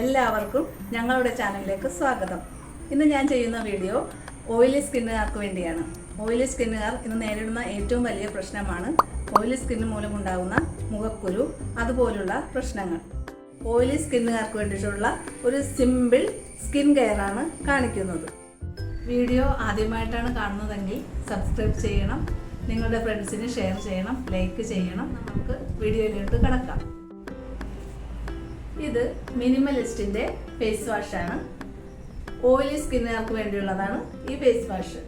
എല്ലാവർക്കും ഞങ്ങളുടെ ചാനലിലേക്ക് സ്വാഗതം. ഇന്ന് ഞാൻ ചെയ്യുന്ന വീഡിയോ ഓയിലി സ്കിന്നുകാർക്ക് വേണ്ടിയാണ്. ഓയിലി സ്കിന്നുകാർ ഇന്ന് നേരിടുന്ന ഏറ്റവും വലിയ പ്രശ്നമാണ് ഓയിലി സ്കിന്ന് മൂലമുണ്ടാകുന്ന മുഖക്കുരു അതുപോലുള്ള പ്രശ്നങ്ങൾ. ഓയിലി സ്കിന്നുകാർക്ക് വേണ്ടിയിട്ടുള്ള ഒരു സിമ്പിൾ സ്കിൻ കെയറാണ് കാണിക്കുന്നത്. വീഡിയോ ആദ്യമായിട്ടാണ് കാണുന്നതെങ്കിൽ സബ്സ്ക്രൈബ് ചെയ്യണം. നിങ്ങളുടെ ഫ്രണ്ട്സിന് ഷെയർ ചെയ്യണം ലൈക്ക് ചെയ്യണം. നമുക്ക് വീഡിയോയിലോട്ട് കിടക്കാം. ഇത് മിനിമലിസ്റ്റിന്റെ ഫേസ് വാഷ് വാഷാണ് ഓയിലി സ്കിന്നുകാർക്ക് വേണ്ടിയുള്ളതാണ് ഈ ഫേസ് വാഷ്.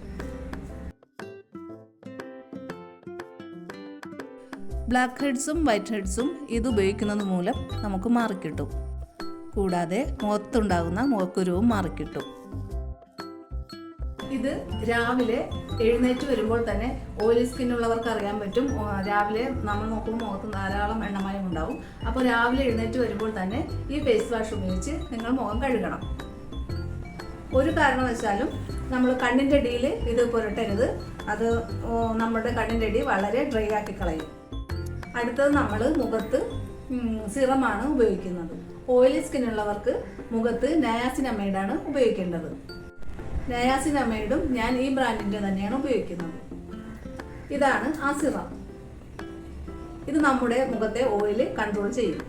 ബ്ലാക്ക് ഹെഡ്സും വൈറ്റ് ഹെഡ്സും ഇത് ഉപയോഗിക്കുന്നത് മൂലം നമുക്ക് മാറിക്കിട്ടും. കൂടാതെ മുഖത്തുണ്ടാകുന്ന മുഖക്കുരുവും മാറിക്കിട്ടും. ഇത് രാവിലെ എഴുന്നേറ്റ് വരുമ്പോൾ തന്നെ ഓയിലി സ്കിൻ ഉള്ളവർക്ക് അറിയാൻ പറ്റും. രാവിലെ നമ്മൾ നോക്കുമ്പോൾ മുഖത്ത് ധാരാളം എണ്ണമയം ഉണ്ടാവും. അപ്പോൾ രാവിലെ എഴുന്നേറ്റ് വരുമ്പോൾ തന്നെ ഈ ഫേസ് വാഷ് ഉപയോഗിച്ച് നിങ്ങൾ മുഖം കഴുകണം. ഒരു കാരണവശാലും നമ്മൾ കണ്ണിന്റെ അടിയിൽ ഇത് പുരട്ടരുത്. അത് നമ്മുടെ കണ്ണിന്റെ അടി വളരെ ഡ്രൈ ആക്കി കളയും. അടുത്തത് നമ്മൾ മുഖത്ത് സിറമാണ് ഉപയോഗിക്കുന്നത്. ഓയിലി ഉള്ളവർക്ക് മുഖത്ത് നയാസിനമൈഡാണ് ഉപയോഗിക്കേണ്ടത്. നയാസിനമൈഡും ഞാൻ ഈ ബ്രാൻഡിന്റെ തന്നെയാണ് ഉപയോഗിക്കുന്നത്. ഇതാണ് ആ സിറം. ഇത് നമ്മുടെ മുഖത്തെ ഓയിൽ കൺട്രോൾ ചെയ്യും.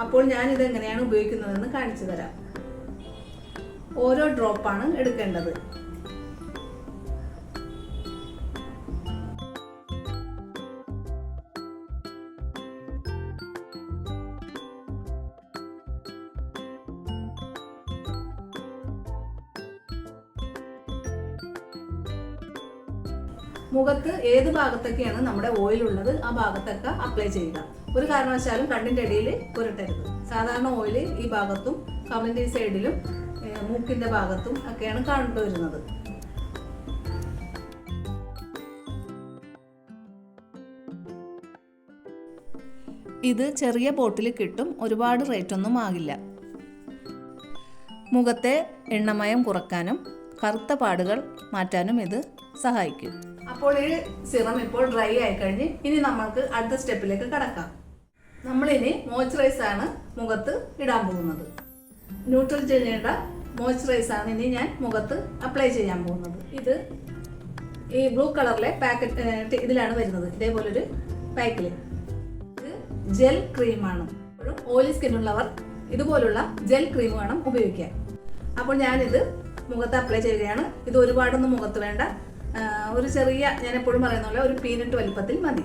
അപ്പോൾ ഞാൻ ഇത് എങ്ങനെയാണ് ഉപയോഗിക്കുന്നതെന്ന് കാണിച്ചു തരാം. ഓരോ ഡ്രോപ്പാണ് എടുക്കേണ്ടത്. മുഖത്ത് ഏത് ഭാഗത്തൊക്കെയാണ് നമ്മുടെ ഓയിൽ ഉള്ളത് ആ ഭാഗത്തൊക്കെ അപ്ലൈ ചെയ്യുക. ഒരു കാരണവശാലും കണ്ണിന്റെ അടിയിൽ പുരട്ടരുത്. സാധാരണ ഓയിൽ ഈ ഭാഗത്തും കമന്റ് സൈഡിലും മൂക്കിന്റെ ഭാഗത്തും ഒക്കെയാണ് കണ്ടുവരുന്നത് ഇത് ചെറിയ ബോട്ടിൽ കിട്ടും ഒരുപാട് റേറ്റ് ഒന്നും ആകില്ല. മുഖത്തെ എണ്ണമയം കുറക്കാനും കറുത്ത പാടുകൾ മാറ്റാനും ഇത് സഹായിക്കും. അപ്പോൾ ഈ സിറം ഇപ്പോൾ ഡ്രൈ ആയി കഴിഞ്ഞ് ഇനി നമ്മൾക്ക് അടുത്ത സ്റ്റെപ്പിലേക്ക് കടക്കാം. നമ്മളിനി മോയ്സ്ചറൈസ് ആണ് മുഖത്ത് ഇടാൻ പോകുന്നത്. ന്യൂട്രൽ ജെല്ലിയുടെ മോയ്സ്ചറൈസ് ആണ് ഇനി ഞാൻ മുഖത്ത് അപ്ലൈ ചെയ്യാൻ പോകുന്നത്. ഇത് ഈ ബ്ലൂ കളറിലെ പാക്കറ്റ് ഇതിലാണ് വരുന്നത്. ഇതേപോലൊരു പാക്കിൽ ഇത് ജെൽ ക്രീമാണ്. ഓയിലി സ്കിന്നുള്ളവർ ഇതുപോലുള്ള ജെൽ ക്രീം വേണം ഉപയോഗിക്കാൻ. അപ്പോൾ ഞാനിത് മുഖത്ത് അപ്ലൈ ചെയ്യുകയാണ്. ഇത് ഒരുപാടൊന്നും മുഖത്ത് വേണ്ട. ഒരു ചെറിയ ഞാൻ എപ്പോഴും പറയുന്ന പോലെ ഒരു പീനട്ട് വലിപ്പത്തിൽ മതി.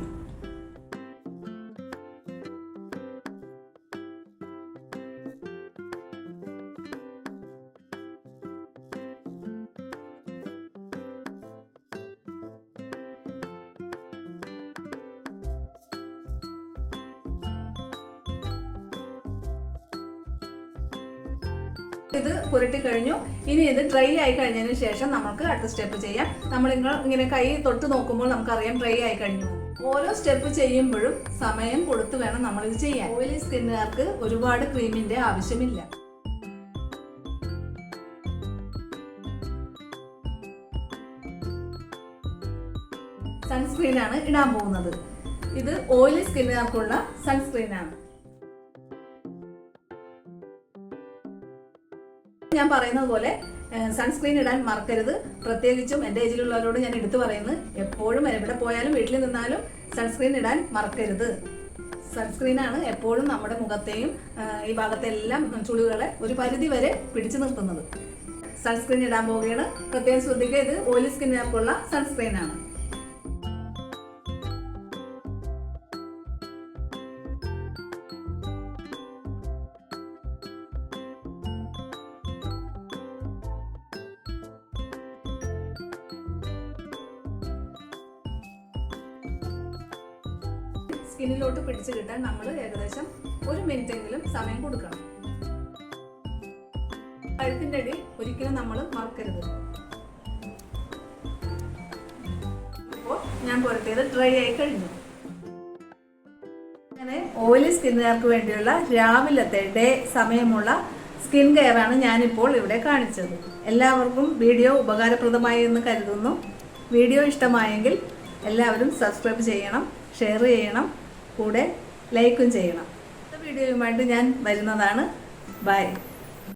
ഇത് പുരട്ടി കഴിഞ്ഞു. ഇനി ഇത് ഡ്രൈ ആയി കഴിഞ്ഞതിന് ശേഷം നമുക്ക് അടുത്ത സ്റ്റെപ്പ് ചെയ്യാം. നമ്മൾ ഇങ്ങ- ഇങ്ങനെ കൈ തൊട്ട് നോക്കുമ്പോൾ നമുക്കറിയാം ഡ്രൈ ആയി കഴിഞ്ഞു. ഓരോ സ്റ്റെപ്പ് ചെയ്യുമ്പോഴും സമയം കൊടുത്ത് വേണം നമ്മൾ ഇത് ചെയ്യാൻ. ഓയിലി സ്കിന്നുകാർക്ക് ഒരുപാട് ക്രീമിന്റെ ആവശ്യമില്ല. സൺസ്ക്രീൻ ആണ് ഇടാൻ പോകുന്നത്. ഇത് ഓയിലി സ്കിന്നുകാർക്കുള്ള സൺസ്ക്രീൻ ഞാൻ പറയുന്നത് പോലെ സൺസ്ക്രീൻ ഇടാൻ മറക്കരുത്. പ്രത്യേകിച്ചും എന്റെ ഏജിലുള്ളവരോട് ഞാൻ എടുത്തു പറയുന്നത് എപ്പോഴും എവിടെ പോയാലും വീട്ടിൽ നിന്നാലും സൺസ്ക്രീൻ ഇടാൻ മറക്കരുത്. സൺസ്ക്രീനാണ് എപ്പോഴും നമ്മുടെ മുഖത്തെയും ഈ ഭാഗത്തെല്ലാം ചുളികളെ ഒരു പരിധി വരെ പിടിച്ചു നിർത്തുന്നത്. സൺസ്ക്രീൻ ഇടാൻ പോവുകയാണ്. പ്രത്യേകം ശ്രദ്ധിക്കുക ഇത് ഓയിലി ഉള്ള സൺസ്ക്രീൻ സ്കിന്നിലോട്ട് പിടിച്ചു കിട്ടാൻ നമ്മൾ ഏകദേശം ഒരു മിനിറ്റ് എങ്കിലും സമയം കൊടുക്കണം. പഴുത്തിന്റെ അടി ഒരിക്കലും നമ്മൾ മറക്കരുത്. അപ്പോൾ ഞാൻ പുരട്ടിയത് ഡ്രൈ ആയി കഴിഞ്ഞു. അങ്ങനെ ഓയിലി സ്കിന്നുകാർക്ക് വേണ്ടിയുള്ള രാവിലത്തെ ഡേ സമയമുള്ള സ്കിൻ കെയറാണ് ഞാനിപ്പോൾ ഇവിടെ കാണിച്ചത്. എല്ലാവർക്കും വീഡിയോ ഉപകാരപ്രദമായി എന്ന് കരുതുന്നു. വീഡിയോ ഇഷ്ടമായെങ്കിൽ എല്ലാവരും സബ്സ്ക്രൈബ് ചെയ്യണം ഷെയർ ചെയ്യണം. കൂടെ ലൈക്കും ചെയ്യണം. വീഡിയോയുമായിട്ട് ഞാൻ വരുന്നതാണ്. ബൈ.